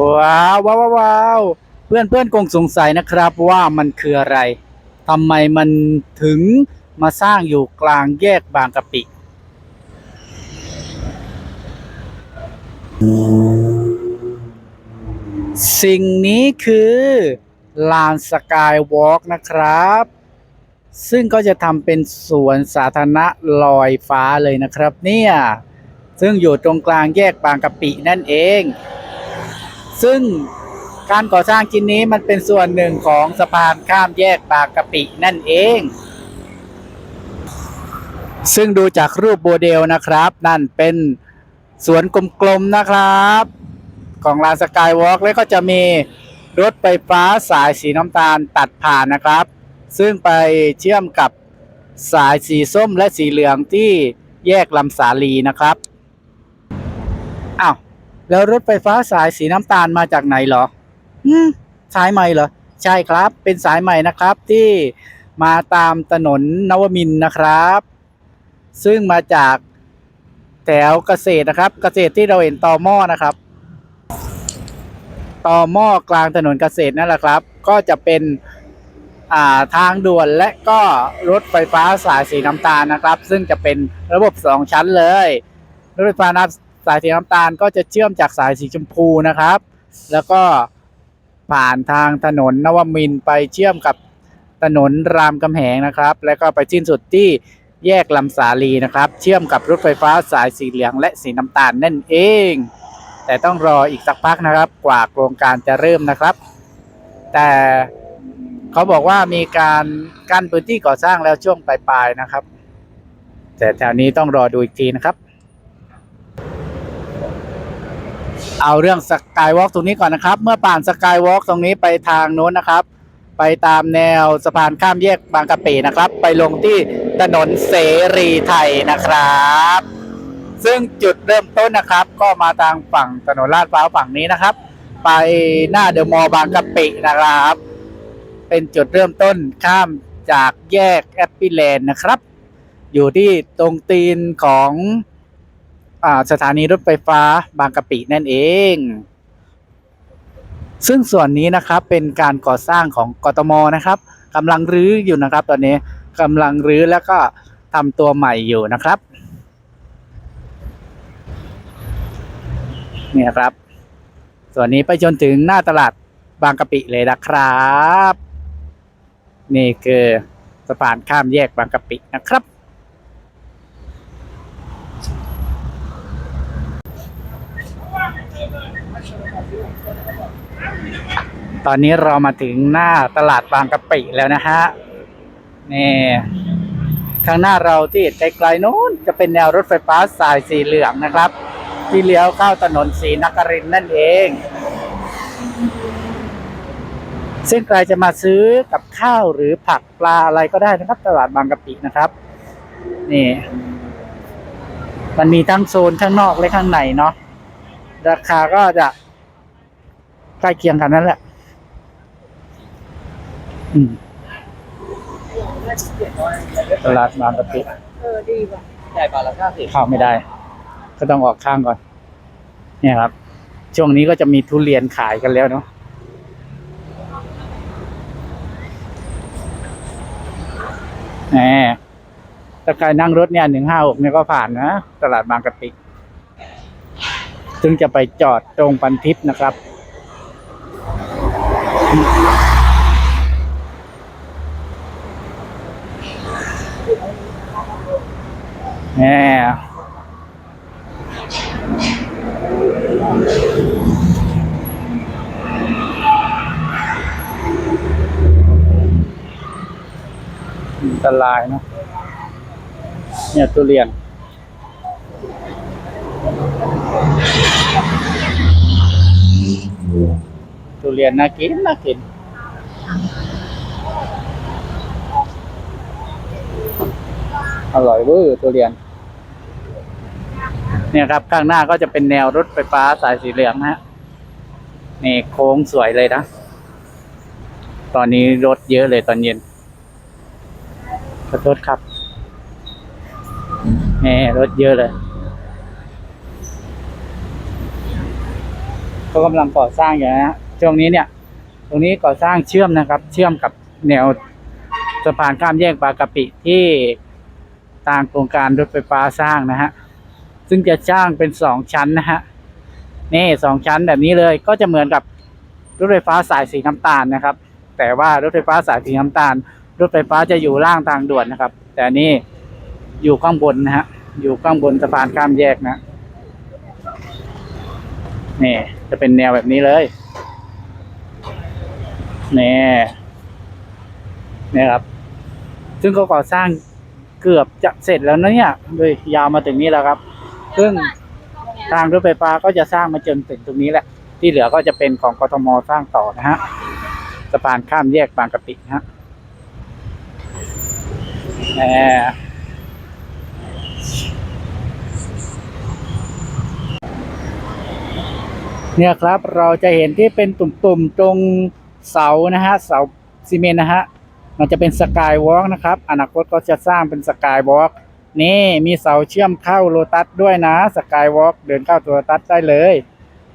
ว้าวว้าวว้าวเพื่อนเพื่อนคงสงสัยนะครับว่ามันคืออะไรทำไมมันถึงมาสร้างอยู่กลางแยกบางกะปิ สิ่งนี้คือลานสกายวอล์กนะครับ ซึ่งก็จะทำเป็นสวนสาธารณะลอยฟ้าเลยนะครับเนี่ย ซึ่งอยู่ตรงกลางแยกบางกะปินั่นเอง ซึ่งการก่อสร้างชิ้นนี้มันเป็นส่วนหนึ่งของสะพานข้ามแยกบางกะปินั่นเอง ซึ่งดูจากรูปโมเดลนะครับ นั่นเป็นสวนกลมๆนะครับ ของลานสกายวอล์กแล้วก็จะมีรถไฟฟ้าสายสีน้ำตาลตัดผ่านนะครับ ซึ่งไปเชื่อมกับสายสีส้มและสีเหลืองที่แยกลำสาลีนะครับ อ้าว แล้วรถไฟฟ้าสายสีน้ำตาลมาจากไหนเหรออืมสายใหม่เหรอ ใช่ครับ เป็นสายใหม่นะครับที่มาตามถนนนวมินนะครับ ซึ่งมาจากแถวเกษตรนะครับ เกษตรที่เราเห็นต่อหม้อนะครับต่อหม้อกลางถนนเกษตรนั่นแหละครับ ก็จะเป็นอ่าทางด่วนและก็รถไฟฟ้าสายสีน้ำตาลนะครับ ซึ่งจะเป็นระบบสองชั้นเลย รถไฟฟ้าน้ำ สายสีน้ำตาลก็จะเชื่อมจากสายสีชมพูนะครับ แล้วก็ผ่านทางถนนนวมินไปเชื่อมกับถนนรามคำแหงนะครับ แล้วก็ไปสิ้นสุดที่แยกลำสาลีนะครับ เชื่อมกับรถไฟฟ้าสายสีเหลืองและสีน้ำตาลนั่นเอง แต่ต้องรออีกสักพักนะครับ กว่าโครงการจะเริ่มนะครับ แต่เขาบอกว่ามีการกั้นพื้นที่ก่อสร้างแล้วช่วงปลายๆนะครับ แต่แถวนี้ต้องรอดูอีกทีนะครับ เอาเรื่องสกายวอล์กตรงนี้ก่อนนะครับ เมื่อผ่านสกายวอล์กตรงนี้ไปทางโน้นนะครับ ไปตามแนวสะพานข้ามแยกบางกะปินะครับ ไปลงที่ถนนเสรีไทยนะครับ ซึ่งจุดเริ่มต้นนะครับ ก็มาทางฝั่งถนนลาดพร้าวฝั่งนี้นะครับ ไปหน้าเดอะมอลล์บางกะปินะครับ เป็นจุดเริ่มต้นข้ามจากแยกแอปปี้แลนด์นะครับ อยู่ที่ตรงตีนของ สถานีรถไฟฟ้าบางกะปินั่นเอง ซึ่งส่วนนี้นะครับเป็นการก่อสร้างของกทมนะครับกำลังรื้ออยู่นะครับ ตอนนี้กำลังรื้อแล้วก็ทำตัวใหม่อยู่นะครับนี่ครับ ส่วนนี้ไปจนถึงหน้าตลาดบางกะปิเลยนะครับ นี่คือสะพานข้ามแยกบางกะปินะครับ ตอนนี้เรามาถึงหน้าตลาดบางกะปิแล้วนะฮะนี่ข้างหน้าเราที่ไกลๆนู้นจะเป็นแนวรถไฟฟ้าสายสีเหลืองนะครับ ที่เลี้ยวเข้าถนนศรีนครินทร์นั่นเองซึ่งใครจะมาซื้อกับข้าวหรือผักปลาอะไรก็ได้นะครับ ตลาดบางกะปินะครับ นี่ มันมีทั้งโซนข้างนอกและข้างในเนาะราคาก็จะ ใกล้เคียงกันนั่นแหละ อืมตลาดบางกะปิเออดีว่ะใหญ่บาทละห้าสิบเข้าไม่ได้ ก็ต้องออกข้างก่อน เนี่ยครับ ช่วงนี้ก็จะมีทุเรียนขายกันแล้วเนาะแหมถ้าใครนั่งรถเนี่ยหนึ่งห้าหกเนี่ยก็ผ่านนะ ตลาดบางกะปิ ซึ่งจะไปจอดตรงพันทิพย์นะครับ แหมอันตรายเนอะเนี่ย ทุเรียนน่ากินน่ากินอร่อยเวอร์ทุเรียน เนี่ยครับข้างหน้าก็จะเป็นแนวรถไฟฟ้าสายสีเหลืองนะฮะนี่โค้งสวยเลยนะ ตอนนี้รถเยอะเลยตอนเย็นขอโทษครับนี่รถเยอะเลยก็กำลังก่อสร้างอยู่นะฮะ ช่วงนี้เนี่ย ตรงนี้ก่อสร้างเชื่อมนะครับ เชื่อมกับแนวสะพานข้ามแยกบางกะปิที่ทางโครงการรถไฟฟ้าสร้างนะฮะ ซึ่งจะสร้างเป็นสองชั้นนะฮะ นี่สองชั้นแบบนี้เลยก็จะเหมือนกับรถไฟฟ้าสายสีน้ำตาลนะครับ แต่ว่ารถไฟฟ้าสายสีน้ำตาล รถไฟฟ้าจะอยู่ล่างทางด่วนนะครับ แต่นี่อยู่ข้างบนนะฮะ อยู่ข้างบนสะพานข้ามแยกนะนี่จะเป็นแนวแบบนี้เลย นี่นี่ครับ ซึ่งเขาก่อสร้างเกือบจะเสร็จแล้วนะเนี่ยโดยยาวมาถึงนี้แล้วครับ ซึ่งทางรถไฟฟ้าก็จะสร้างมาจนถึงตรงนี้แหละ ที่เหลือก็จะเป็นของกทมสร้างต่อนะฮะสะพานข้ามแยกบางกะปินะฮะแหมเนี่ยครับเราจะเห็นที่เป็นตุ่มๆตรง เสานะฮะเสาซีเมนต์นะฮะมันจะเป็นสกายวอล์กนะครับ อนาคตก็จะสร้างเป็นสกายวอล์กนี่มีเสาเชื่อมเข้าโลตัสด้วยนะสกายวอล์กเดินเข้าตัวโลตัสได้เลย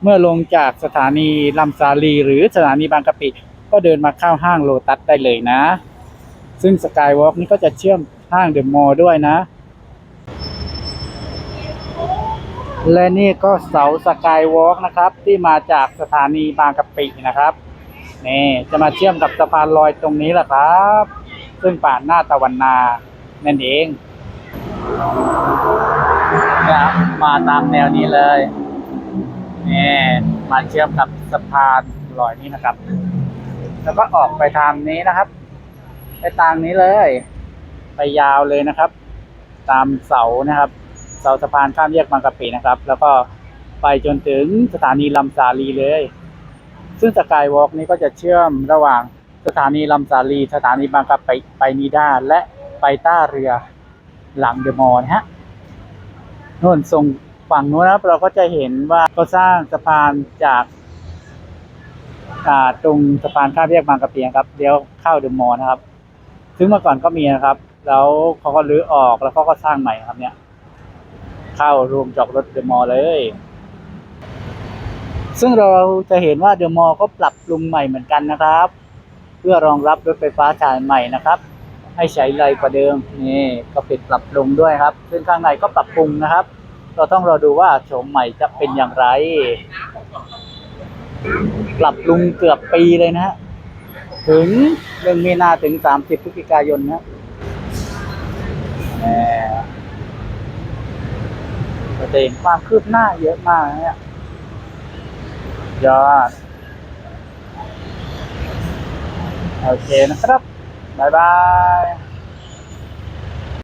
เมื่อลงจากสถานีลำซาลี หรือสถานีบางกะปิก็เดินมาเข้าห้างโลตัสได้เลยนะ ซึ่งสกายวอล์กนี้ก็จะเชื่อมห้างเดอะมอลล์ด้วยนะ และนี่ก็เสาสกายวอล์กนะครับ ที่มาจากสถานีบางกะปินะครับ นี่จะมาเชื่อมกับสะพานลอยตรงนี้แหละครับ ซึ่งผ่านหน้าตะวันนานั่นเองนะครับมาตามแนวนี้เลยนี่มาเชื่อมกับสะพานลอยนี้นะครับ แล้วก็ออกไปทางนี้นะครับ ไปทางนี้เลย ไปยาวเลยนะครับ ตามเสานะครับ เสาสะพานข้ามแยกบางกะปินะครับ แล้วก็ไปจนถึงสถานีลำสาลีเลย ซึ่งสกายวอล์กนี้ก็จะเชื่อมระหว่างสถานีลำสาลี สถานีบางกะปิไปนิด้าและไปต้าเรือหลังเดอะมอลล์นะฮะนู่นทรงฝั่งนู้นนะครับเราก็จะเห็นว่าก็สร้างสะพานจากตรงสะพานข้ามแยกบางกะปินะครับเดี๋ยวเข้าเดอะมอลล์นะครับ ซึ่งเมื่อก่อนก็มีนะครับ แล้วเขาก็รื้อออกแล้วเขาก็สร้างใหม่ครับเนี่ย เข้ารวมจอดรถเดอะมอลล์เลย ซึ่งเราจะเห็นว่าเดอะมอลล์ก็ปรับปรุงใหม่เหมือนกันนะครับ เพื่อรองรับรถไฟฟ้าสายใหม่นะครับ ให้ใช้ไรกว่าเดิมนี่ก็ปิดปรับปรุงด้วยครับ ซึ่งข้างในก็ปรับปรุงนะครับ เราต้องรอดูว่าโฉมใหม่จะเป็นอย่างไร ปรับปรุงเกือบปีเลยนะฮะถึงหนึ่งมีนาถึงสามสิบพฤศจิกายนนะแหมเราจะเห็นความคืบหน้าเยอะมากนะเนี่ย ยอด โอเคนะครับ บ๊ายบาย